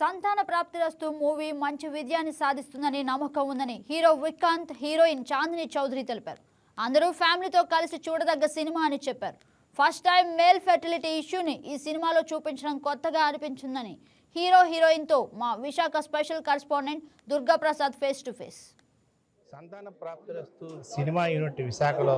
సంతాన ప్రాప్తిరస్తు మూవీ మంచి విజయాన్ని సాధిస్తుందని నమ్మకం ఉందని హీరో వికాంత్ హీరోయిన్ చాందిని చౌదరి తెలిపారు. అందరూ ఫ్యామిలీతో కలిసి చూడదగ్గ సినిమా అని చెప్పారు. ఫస్ట్ టైం మేల్ ఫెర్టిలిటీ ఇష్యూని ఈ సినిమాలో చూపించడం కొత్తగా అనిపించిందని హీరో హీరోయిన్తో మా Visakha special correspondent Durgaprasad face to face. Santhana Prapthirasthu cinema unit విశాఖలో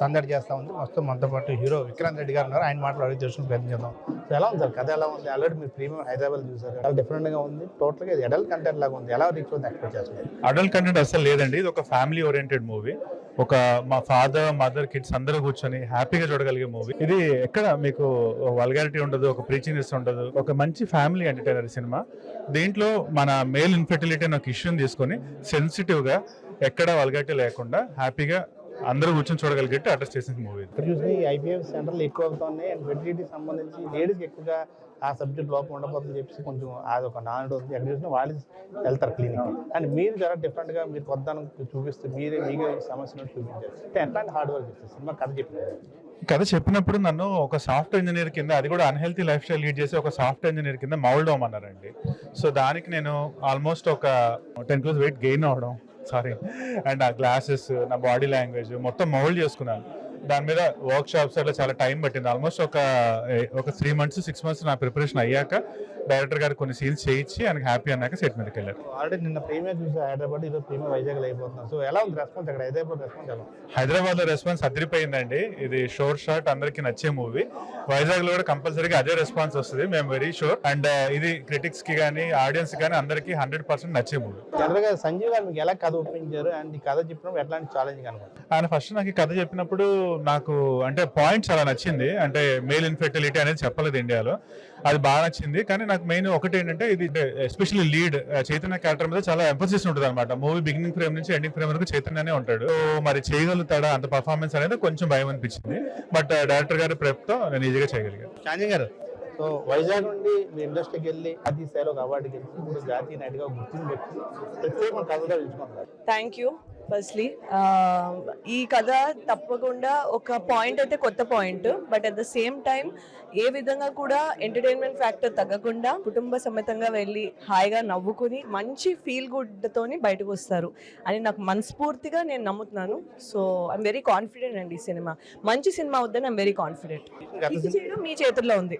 సందడి చేస్తా ఉంది. మొత్తం మనతో పాటు హీరో విక్రాంత్ రెడ్డి గారు ఉన్నారు. ఆయన మాటలు అడిగి తెలుసుకుని ప్రయత్నం చేద్దాం. సో ఎలా ఉంది సార్? కథ ఎలా ఉంది? ఆల్రెడీ మీరు ప్రీమియం హైదరాబాద్ చూసారు. చాలా డిఫరెంట్గా ఉంది. టోటల్గా ఇది అడల్ట్ కంటెంట్ లాగా ఉంది. ఎలా రీచ్ అవుతుంది ఎక్స్పెక్ట్ చేస్తున్నారు? అడల్ట్ కంటెంట్ అసలు లేదండి. ఇది ఒక ఫ్యామిలీ ఓరియంటెడ్ మూవీ ఒక మా ఫాదర్ మదర్ కిడ్స్ అందరూ కూర్చొని హ్యాపీగా చూడగలిగే మూవీ ఇది ఎక్కడ మీకు వల్గారిటీ ఉండదు ఒక ప్రీచింగ్నెస్ ఉండదు ఒక మంచి ఫ్యామిలీ ఎంటర్టైనర్ సినిమా. దీంట్లో మన మేల్ ఇన్ఫెర్టిలిటీ అనే ఒక ఇష్యూని తీసుకొని సెన్సిటివ్గా ఎక్కడ వల్గారిటీ లేకుండా హ్యాపీగా అందరూ కూర్చొని చూడగలిగేట్టు అడ్రస్ చేసిన మూవీ ఇక్కడ చూసిన ఐపీఎఫ్ సెంటర్లు ఎక్కువ అవుతున్నాయి అండ్ ఫెర్టిలిటీ సంబంధించి లేడీస్కి ఎక్కువగా ఆ సబ్జెక్ట్ లోపం ఉండబోతుందని చెప్పేసి కొంచెం అది ఒక నానుడు ఉంది ఎక్కడ చూసినా వాళ్ళు వెళ్తారు క్లినిక్ అండ్ మీరు చాలా different గా మీరు కొద్దానం చూపిస్తూ మీరే మీకే సమస్యను చూపించారు. అంటే ఎట్లాంటి హార్డ్ వర్క్ చేస్తారు? సినిమా కథ చెప్పినారు కథ చెప్పినప్పుడు నన్ను ఒక సాఫ్ట్ ఇంజనీర్ కింద అది కూడా అన్హెల్తీ లైఫ్ స్టైల్ లీడ్ చేసి ఒక సాఫ్ట్ ఇంజనీర్ కింద మౌల్డ్ అవ్వమన్నారండి. సో దానికి నేను ఆల్మోస్ట్ ఒక టెన్ కిలోస్ వెయిట్ గెయిన్ అవ్వడం సారీ అండ్ ఆ గ్లాసెస్ నా బాడీ లాంగ్వేజ్ మొత్తం మౌల్డ్ చేసుకున్నాను. దాని మీద వర్క్ షాప్స్ అట్లా చాలా టైం పట్టింది. ఆల్మోస్ట్ ఒక ఒక త్రీ మంత్స్ సిక్స్ మంత్స్ నా ప్రిపరేషన్ అయ్యాక డైరెక్టర్ గారు కొన్ని సీన్స్ చేయించి ఆయనకి హ్యాపీ అన్నాక సెట్ మీదకి వెళ్ళారు. ఆల్రెడీ నిన్న ప్రీమియర్ చూసి హైదరాబాద్ ఈరోజు ప్రీమియర్ వైజాగ్ అయిపోతున్నాం. సో ఎలా ఉంది రెస్పాన్స్ అక్కడ? హైదరాబాద్ రెస్పాన్స్ ఎలా? హైదరాబాద్లో రెస్పాన్స్ అదిరిపోయిందండి. ఇది షోర్ షాట్ అందరికి నచ్చే మూవీ. వైజాగ్లో కూడా కంపల్సరీగా అదే రెస్పాన్స్ వస్తుంది. మేము వెరీ షూర్. అండ్ ఇది క్రిటిక్స్కి కానీ ఆడియన్స్ కానీ అందరికి హండ్రెడ్ పర్సెంట్ నచ్చే మూవీ. జనరల్గా సంజీవ్ గారు మీకు ఎలా కథ ఒప్పించారు? అండ్ ఈ కథ చెప్పినప్పుడు ఎట్లాంటి ఛాలెంజ్ అనుకుంటారు ఆయన ఫస్ట్ నాకు ఈ కథ చెప్పినప్పుడు నాకు అంటే పాయింట్ చాలా నచ్చింది. అంటే మేల్ ఇన్ఫెర్టిలిటీ అనేది చెప్పలేదు ఇండియాలో. అది బాగా నచ్చింది. కానీ నాకు మెయిన్ ఒకటి ఏంటంటే ఇది ఎస్పెషల్లీ లీడ్ చైతన్య క్యారెక్టర్ మీద చాలా ఎంఫోసిస్ ఉంటుంది అనమాట మూవీ బిగినింగ్ ఫ్రేమ్ నుంచి ఎండింగ్ ఫ్రేమ్ వరకు చైతన్యనే ఉంటాడు. మరి చేయగలుగుతాడా? అంత పర్ఫార్మెన్స్ అనేది కొంచెం భయం అనిపించింది. బట్ డైరెక్టర్ గారి prep తో నేను ఈజీగా చేయగలిగాను గారు సో వైజాగ్ నుండి మీ ఇండస్ట్రీకి వెళ్ళి జాతీయ స్థాయిలో ఒక అవార్డు గెలిచి ఇప్పుడు జాతీయ నటిగా గుర్తింపు పెట్టి ప్రత్యేక కథగా ఎంచుకుంటున్నారు థ్యాంక్ యూ ఫస్ట్లీ ఈ కథ తప్పకుండా ఒక పాయింట్ అయితే కొత్త point but at the same time ఏ విధంగా కూడా ఎంటర్టైన్మెంట్ ఫ్యాక్టర్ తగ్గకుండా కుటుంబ సమేతంగా వెళ్ళి హాయిగా నవ్వుకుని మంచి ఫీల్ గుడ్తోని బయటకు వస్తారు అని నాకు మనస్ఫూర్తిగా నేను నమ్ముతున్నాను. సో ఐఎమ్ వెరీ కాన్ఫిడెంట్ అండి ఈ సినిమా. మంచి సినిమా అవుద్దని ఐఎమ్ వెరీ కాన్ఫిడెంట్ చేయడం మీ చేతుల్లో ఉంది.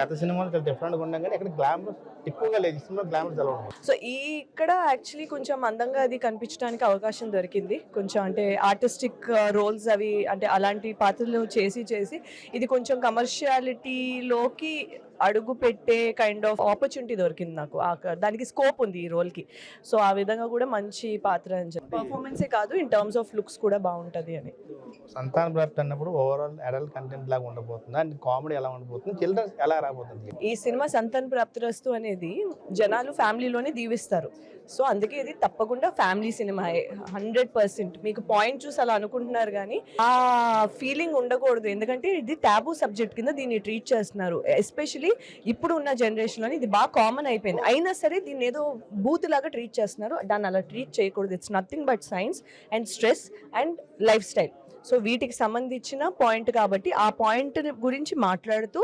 గత సినిమాలు చాలా డిఫరెంట్గా ఇక్కడ గ్లామర్ ఎక్కువగా లేదు. సినిమా గ్లామర్ చాలా సో ఇక్కడ యాక్చువల్లీ కొంచెం అందంగా అది కనిపించడానికి అవకాశం దొరికింది. కొంచెం అంటే ఆర్టిస్టిక్ రోల్స్ అవి అంటే అలాంటి పాత్రలు చేసి చేసి ఇది కొంచెం కమర్షియాలిటీలోకి అడుగు పెట్టే కైండ్ ఆఫ్ ఆపర్చునిటీ దొరికింది నాకు క- దానికి స్కోప్ ఉంది ఈ రోల్కి సో ఆ విధంగా కూడా మంచి పాత్ర అని చెప్పి. పర్ఫార్మెన్సే కాదు ఇన్ టర్మ్స్ ఆఫ్ లుక్స్ కూడా బాగుంటుంది అని. సంతాన ప్రాప్తి అన్నప్పుడు ఓవరాల్ అడల్ట్ కంటెంట్ లాగా ఉండబోతుంది? అండ్ కామెడీ ఎలా ఉండబోతుంది? చిల్డ్రన్స్ ఎలా రాబోతుంది? ఈ సినిమా సంతాన ప్రాప్తిరస్తు అనేది జనాలు ఫ్యామిలీలోనే దీవిస్తారు. సో అందుకే ఇది తప్పకుండా ఫ్యామిలీ సినిమా హండ్రెడ్ పర్సెంట్ మీకు పాయింట్ చూసి అలా అనుకుంటున్నారు కానీ ఆ ఫీలింగ్ ఉండకూడదు. ఎందుకంటే ఇది టాబూ సబ్జెక్ట్ కింద దీన్ని ట్రీట్ చేస్తున్నారు. ఎస్పెషలీ ఇప్పుడు ఉన్న జనరేషన్లో ఇది బాగా కామన్ అయిపోయింది. అయినా సరే దీన్ని ఏదో బూత్ లాగా ట్రీట్ చేస్తున్నారు. దాన్ని అలా ట్రీట్ చేయకూడదు. It's nothing but science and stress and life style so వీటికి సంబంధించిన పాయింట్ కాబట్టి ఆ పాయింట్ గురించి మాట్లాడుతూ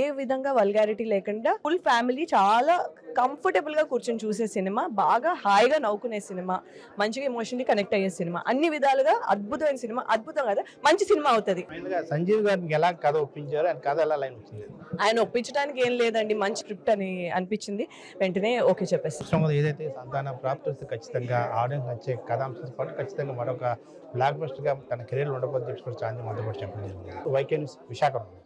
ఏ విధంగా వల్గారిటీ లేకుండా ఫుల్ ఫ్యామిలీ చాలా కంఫర్టబుల్గా కూర్చొని చూసే సినిమా బాగా హాయిగా నవ్వుకునే సినిమా మంచిగా ఎమోషనలీ కనెక్ట్ అయ్యే సినిమా అన్ని విధాలుగా అద్భుతమైన సినిమా అద్భుతం కదా మంచి సినిమా అవుతుంది. సంజీవ్ గారికి ఎలా కథ ఒప్పించారు? అండ్ కథ ఎలా లైన్ వచ్చింది? ఆయన ఒప్పించడానికి ఏం లేదండి మంచి స్క్రిప్ట్ అని అనిపించింది. వెంటనే ఓకే చెప్పేసి. ఏదైతే సంతాన ప్రాప్తి ఖచ్చితంగా ఆడియన్స్ నచ్చే పాటు ఖచ్చితంగా మరొక బ్లాక్ బస్టర్గా తన కెరీర్ ఉండబోద్ది చెప్పి చాంది మొదటి చెప్పడం జరిగింది. YK news Visakhapatnam